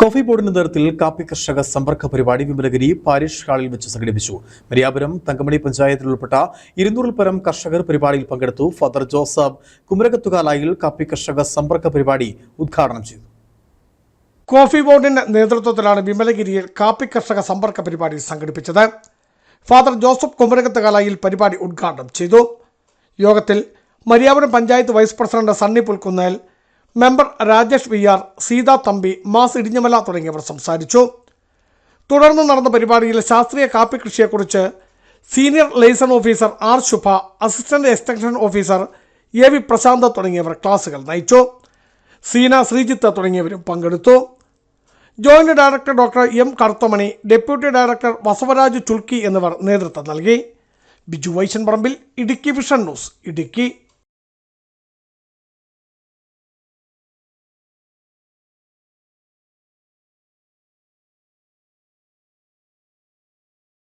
Coffee ബോർഡിന്റെ നേതൃത്വത്തിൽ കാപ്പി കർഷക സമ്പർക്ക പരിപാടി വിമലഗിരി പാരിഷ് ഹാളിൽ വെച്ച് സംഘടിപ്പിച്ചു. മരിയാപുരം തങ്കമണി പഞ്ചായത്തിൽ ഉൾപ്പെട്ട ഇരുന്നൂറിൽ പരം കർഷകർ പരിപാടിയിൽ പങ്കെടുത്തു ഫാദർ ജോസഫ്. കുമരകത്തുകാലായിൽ കാപ്പി കർഷക സമ്പർക്ക പരിപാടി ഉദ്ഘാടനം ചെയ്തു. കോഫി ബോർഡിന്റെ നേതൃത്വത്തിലാണ് വിമലഗിരിയിൽ കാപ്പി കർഷക സമ്പർക്ക പരിപാടി സംഘടിപ്പിച്ചത്. ഫാദർ ജോസഫ് കുമരകത്തുകാലായിൽ പരിപാടി ഉദ്ഘാടനം ചെയ്തു. യോഗത്തിൽ Mariyapuram panchayat vice president Sunny Pulkunnel member Rajesh V R Seetha Thampi mass Idinjamala തുടങ്ങിയവർ സംസാരിച്ചു. തുടർന്ന് നടന്ന പരിപാടിയിൽ ശാസ്ത്രീയ കാപ്പി കൃഷിയെക്കുറിച്ച് senior liaison officer R Shubha assistant extension officer A V Prashanth തുടങ്ങിയവർ ക്ലാസുകൾ നയിച്ചു. സീന ശ്രീജിത്ത് തുടങ്ങിയവരും പങ്കെടുത്തു. Joint director doctor M Karuthamani deputy director Vasavaraj Chulki എന്നിവർ നേതൃത്വം നൽകി. Biju Vaishan Parambil Idukki vision news Idukki.